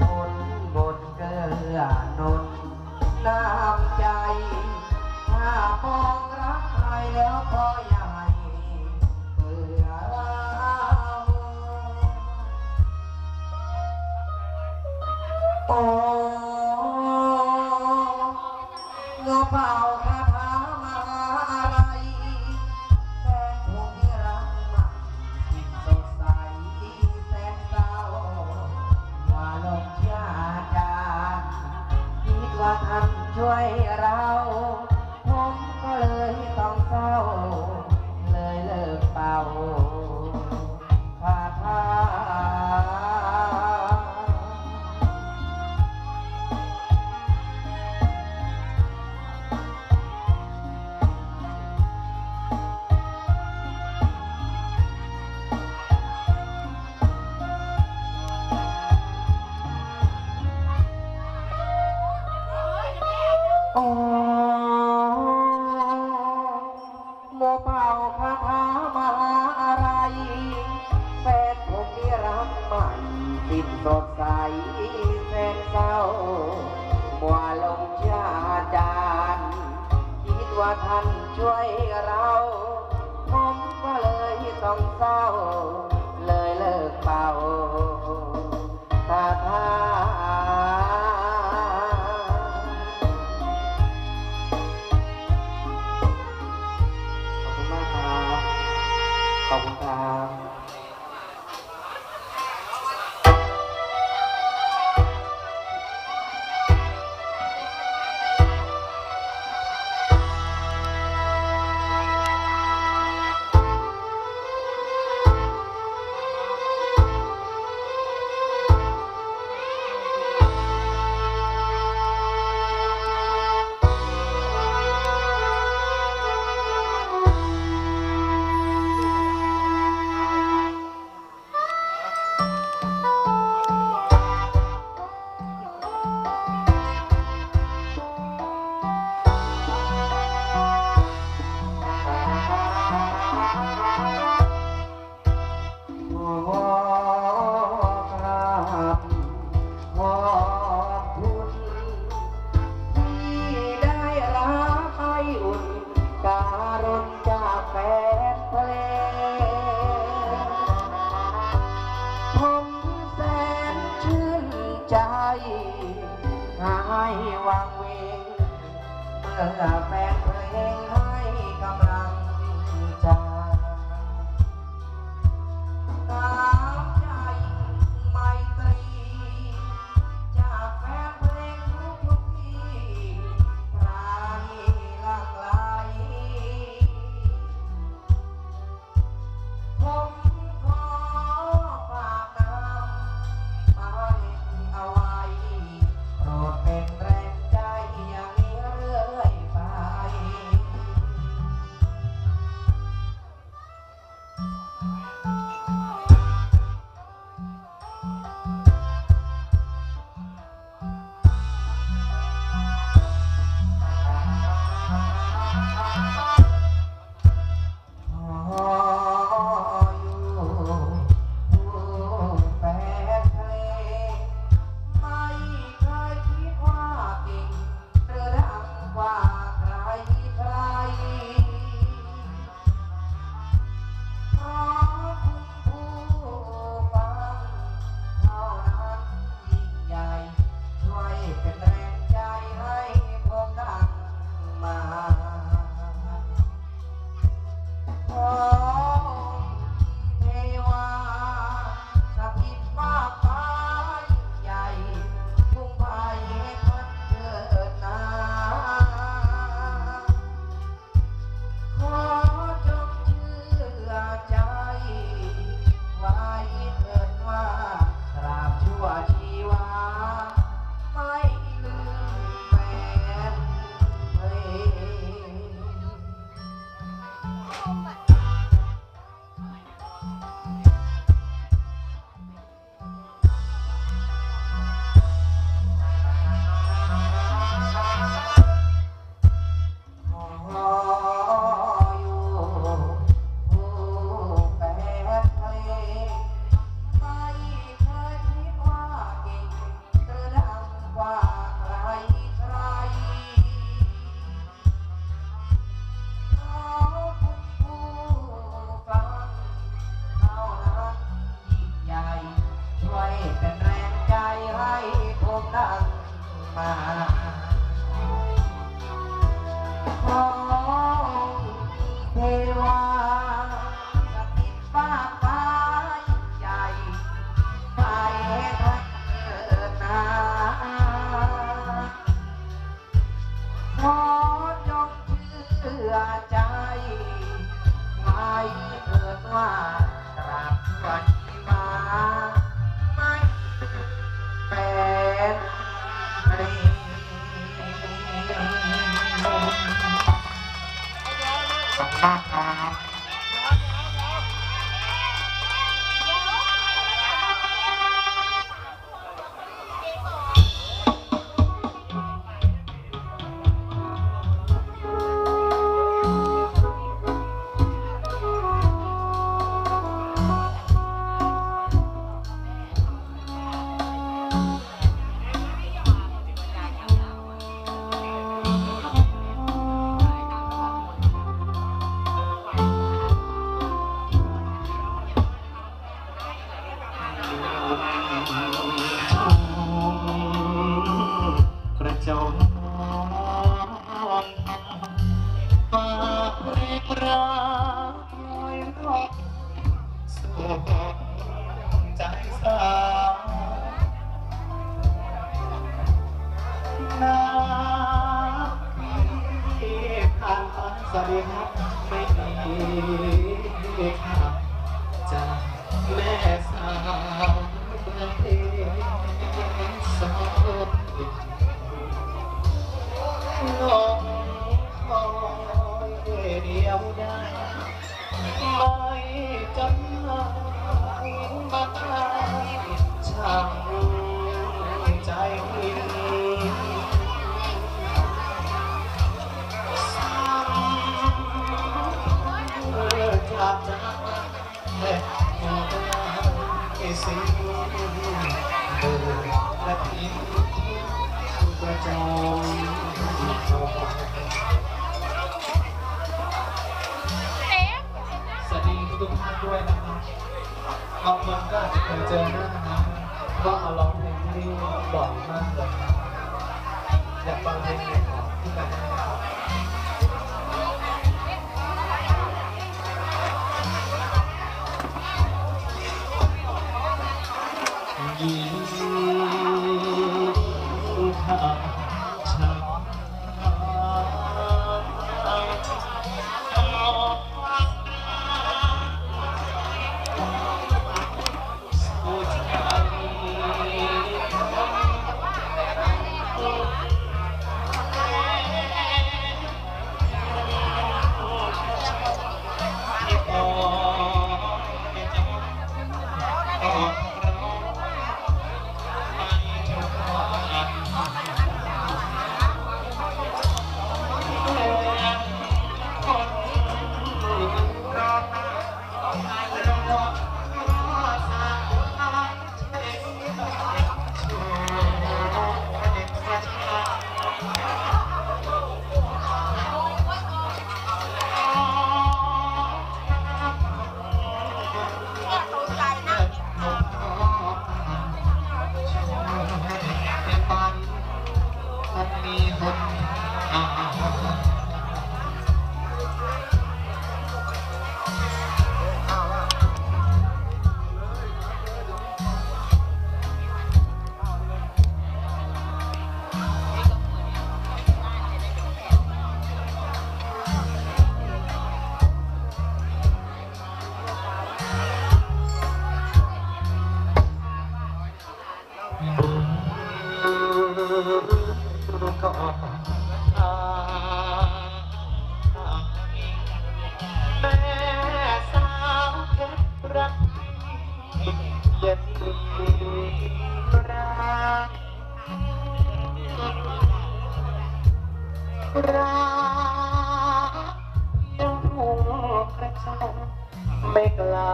บนบนกือหนุนำใจ ถ้ามอรักใครแล้วก็อยาใเบื่ราโแสนเศร้ามัวลงจานคิดว่าท่านช่วยเราผมก็เลยต้งเศร้า เลยเลิกเป่าตาทา 等等。 ของเทวาสถิตฟาฟ้ใหไปทั้งเกิดนาขอจงเชื่อใจไม่เกิดว่ารับวัน Ha ha ha ha. 对。 พระเจ้า ไม่กล้า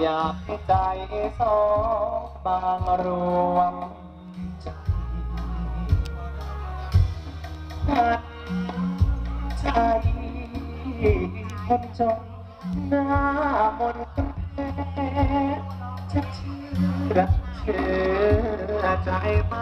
อยากให้จสองบางรวมใจใจคนจนหน้ามนต์แพ้จะเชื่อเชื่อใจไหม